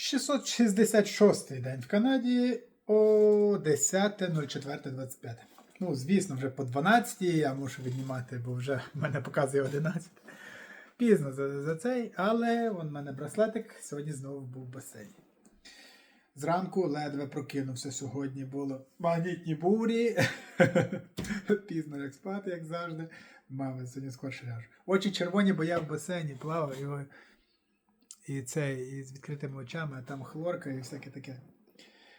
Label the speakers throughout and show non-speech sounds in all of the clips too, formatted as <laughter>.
Speaker 1: 666 день в Канаді о 10.04.25. Ну, звісно, вже по 12 я мушу віднімати, бо вже в мене показує 11. Пізно за, за цей, але вон в мене браслетик сьогодні знову був в басейні. Зранку ледве прокинувся сьогодні, було магнітні бурі. <laughs> Пізно як спати, як завжди. Мама сьогодні скорше ляжу. Очі червоні, бо я в басейні плавав його. І це, і з відкритими очами, а там хлорка і всяке таке.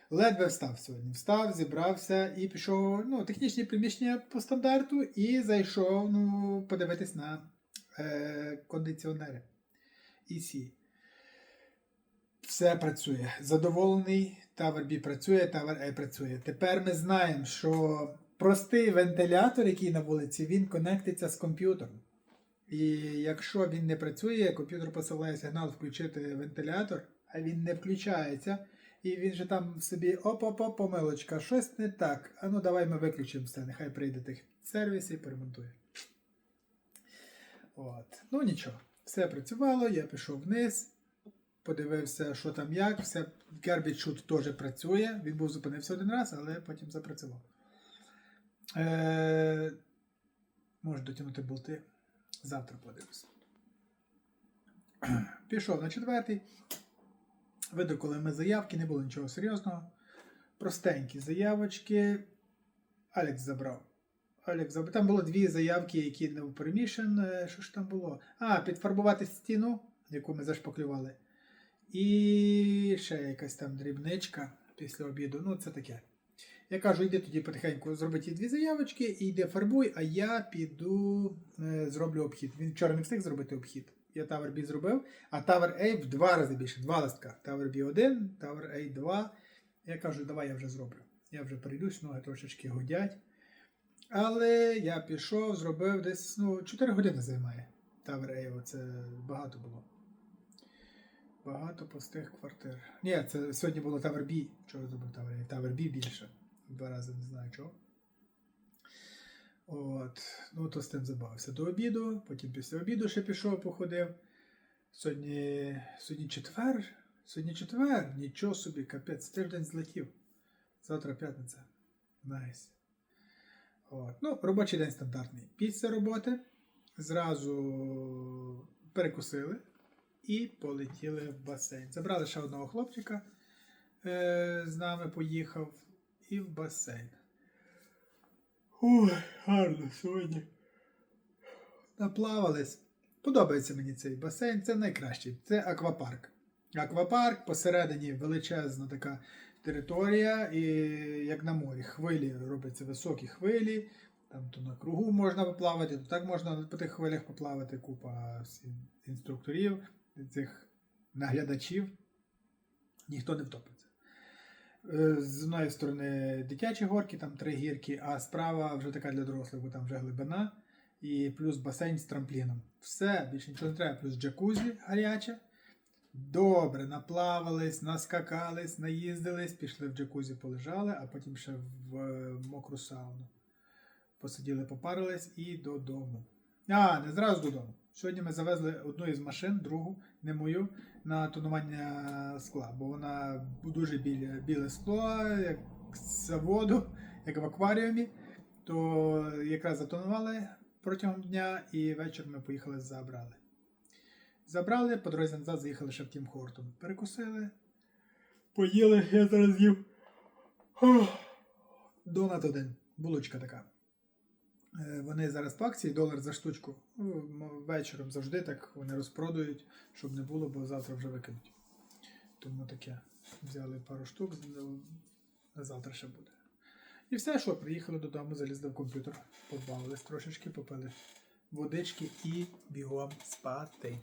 Speaker 1: Ледве встав сьогодні. Встав, зібрався і пішов ну, технічні приміщення по стандарту і зайшов ну, подивитись на е, кондиціонери. EC. Все працює. Задоволений, Tower B працює, Tower A працює. Тепер ми знаємо, що простий вентилятор, який на вулиці, він конектиться з комп'ютером. І якщо він не працює, комп'ютер посилає сигнал включити вентилятор, а він не включається. І він же там собі оп-оп-оп, помилочка, щось не так. А ну давай ми виключимо все, нехай прийде тих сервіс і перемонтує. От. Ну нічого, все працювало, я пішов вниз, подивився, що там як. Все, Garbage Shoot теж працює. Він був зупинився один раз, але потім запрацював. Е, Можу дотягнути болти. Завтра подивлюсь. <clears throat> Пішов на четвертий. Видрукали ми заявки, не було нічого серйозного. Простенькі заявочки. Алекс забрав. Алекс забрав. Там було дві заявки, які не перемішан. Що ж там було? А, підфарбувати стіну, яку ми зашпаклювали. І ще якась там дрібничка після обіду. Ну, це таке. Я кажу, йди тоді потихеньку зроби ті дві заявочки, і йди фарбуй, а я піду е, зроблю обхід. Він вчора не встиг зробити обхід. Я Tower B зробив, а Tower A в два рази більше, два листка. Tower B 1, Tower A 2. Я кажу, давай я вже зроблю. Я вже прийдусь, ноги трошечки годять. Але я пішов, зробив десь ну, 4 години займає. Tower A, оце багато було. Багато пустих квартир. Ні, це сьогодні було Tower B. Вчора зробив Tower A. Tower B більше. Два рази не знаю чого. От, ну то з тим забавився до обіду, потім після обіду ще пішов, походив. Сьогодні, сьогодні четвер. Сьогодні четвер. Нічого собі, капець, тиждень злетів. Завтра п'ятниця. Найс. От. Ну, робочий день стандартний. Після роботи зразу перекусили і полетіли в басейн. Забрали ще одного хлопчика, е, з нами поїхав і в басейн. Ой, гарно сьогодні. Наплавались. Подобається мені цей басейн, це найкращий. Це аквапарк. Аквапарк посередині величезна така територія, і як на морі, хвилі робляться високі хвилі. Там то на кругу можна поплавати, то так можна по тих хвилях поплавати. Купа інструкторів, цих наглядачів. Ніхто не втопиться. Е, З одної сторони дитячі горки, там три гірки, а справа вже така для дорослих, бо там вже глибина. І плюс басейн з трампліном. Все, більше нічого не треба. Плюс джакузі гаряче. Добре, наплавались, наскакались, наїздились, пішли в джакузі, полежали, а потім ще в е, мокру сауну. Посиділи, попарились і додому. А, не зразу додому. Сьогодні ми завезли одну із машин, другу, не мою, на тонування скла, бо вона дуже біле, біле скло, як з заводу, як в акваріумі. То якраз затонували протягом дня і вечір ми поїхали забрали. Забрали, по дорозі назад заїхали ще в Тім Хортон. Перекусили, поїли, я зараз їв. Донат один, булочка така. Е, Вони зараз по акції, долар за штучку. Ну, Вечором завжди так вони розпродають, щоб не було, бо завтра вже викинуть. Тому таке. Взяли пару штук, на завтра ще буде. І все, що, приїхали додому, залізли в комп'ютер, побавились трошечки, попили водички і бігом спати.